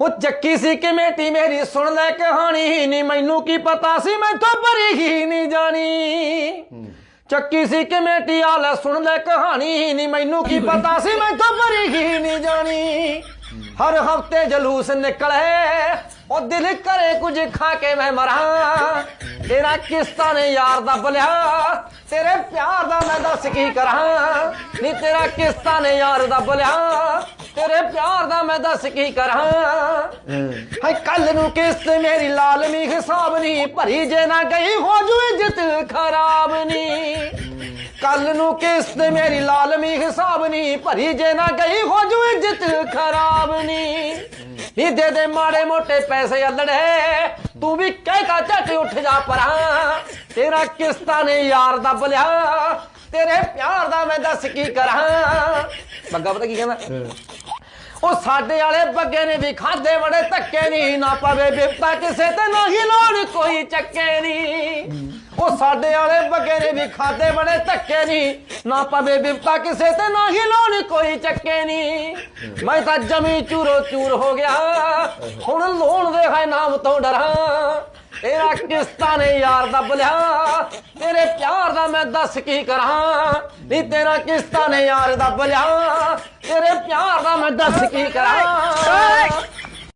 ਉਹ ਚੱਕੀ ਸੀ ਕਿ ਮੇਟੀ ਮੇਰੀ ਸੁਣ ਲੈ ਕਹਾਣੀ? ਨਹੀਂ ਮੈਨੂੰ ਕੀ ਪਤਾ ਸੀ? ਮੈਥੋਂ ਭਰੀ ਹੀ ਨਹੀਂ ਜਾਣੀ। ਚੱਕੀ ਸੀ ਕਮੇਟੀ ਆਲੇ ਸੁਣ ਲੈ ਕਹਾਣੀ। ਨਹੀਂ ਮੈਨੂੰ ਕੀ ਪਤਾ ਸੀ? ਮੈਂ ਭਰੀ ਹੀ ਨਹੀਂ ਜਾਣੀ। ਹਰ ਹਫ਼ਤੇ ਜਲੂਸ ਨਿਕਲੇ। ਉਹ ਦਿਲ ਕਰੇ ਕੁਝ ਖਾ ਕੇ ਮੈਂ ਮਰਾਂ। ਤੇਰਾ ਕਿਸਤਾ ਨੇ ਯਾਰ ਦਾ ਬਲਿਆ ਤੇਰੇ ਪਿਆਰ ਦਾ ਮੈਂ ਦੱਸ ਕੀ ਕਰਾਂ? ਨੀ ਤੇਰਾ ਕਿਸਤਾ ਨੇ ਯਾਰ ਦਾ ਬਲਿਆ ਤੇਰੇ ਪਿਆਰ ਦਾ ਮੈਂ ਦੱਸ ਕੀ ਕਰਾਂ? ਹਾਏ ਕੱਲ ਨੂੰ ਕਿਸ਼ਤ ਮੇਰੀ ਲਾਲਮੀ ਹਿਸਾਬ ਨਹੀਂ ਭਰੀ ਜੇ ਨਾ ਗਈ, ਹੋ ਜੂ ਇੱਜ਼ਤ ਖਰਾਬ ਨਹੀਂ ਕੱਲ ਨੂੰ ਕਿਸ਼ਤ ਮੇਰੀ ਲਾਲਮੀ ਹਿਸਾਬ ਨਹੀਂ ਭਰੀ ਜੇ ਨਾ ਗਈ, ਹੋ ਜੂ ਇੱਜ਼ਤ ਖਰਾਬ ਨਹੀਂ ਨੀ। ਦੇ ਦੇ ਮਾੜੇ ਮੋਟੇ ਪੈਸੇ ਅੱਲੜੇ, ਤੂੰ ਵੀ ਕਹਿ ਕਾ ਝੱਟ ਉੱਠ ਜਾ ਪਰਾਂ। ਤੇਰਾ ਕਿਸ਼ਤਾ ਨੇ ਯਾਰ ਦੱਬ ਲਿਆ, ਤੇਰੇ ਪਿਆਰ ਦਾ ਮੈਂ ਦੱਸ ਕੀ ਕਰਾਂ? ਬੱਗਾ ਪਤਾ ਕੀ ਕਹਿੰਦਾ? ਉਹ ਸਾਡੇ ਵਾਲੇ ਬੱਗੇ ਨੇ ਵੀ ਖਾਦੇ ਬੜੇ ਧੱਕੇ ਨਹੀਂ, ਨਾ ਪਵੇ ਬਿਪਤਾ ਕਿਸੇ ਤੇ ਨਹੀਂ ਲੋੜ ਕੋਈ ਚੱਕੇ ਨਹੀਂ। ਉਹ ਸਾਡੇ ਵਾਲੇ ਬੱਗੇ ਨੇ ਵੀ ਖਾਦੇ ਬੜੇ ਧੱਕੇ ਨਹੀਂ, ਨਾ ਪਵੇ ਬਿਪਤਾ ਕਿਸੇ ਤੇ ਨਹੀਂ ਲੋੜ ਕੋਈ ਚੱਕੇ ਨਹੀਂ। ਮੈਂ ਤਾਂ ਜਮੀ ਚੂਰੋ ਚੂਰ ਹੋ ਗਿਆ, ਹੁਣ ਲੋਣ ਦੇ ਹੈ ਨਾਮ ਤੋਂ ਡਰਾਂ। ਤੇਰਾ ਕਿਸ਼ਤਾ ਨੇ ਯਾਰ ਦੱਬ ਲਿਆ ਤੇਰੇ ਪਿਆਰ ਦਾ ਮੈਂ ਦੱਸ ਕੀ ਕਰਾਂ? ਨੀ ਤੇਰਾ ਕਿਸ਼ਤਾ ਨੇ ਯਾਰ ਦੱਬ ਲਿਆ ਤੇਰੇ ਪਿਆਰ ਦਾ ਮੈਂ ਦੱਸ ਕੀ ਕਰਾਂ?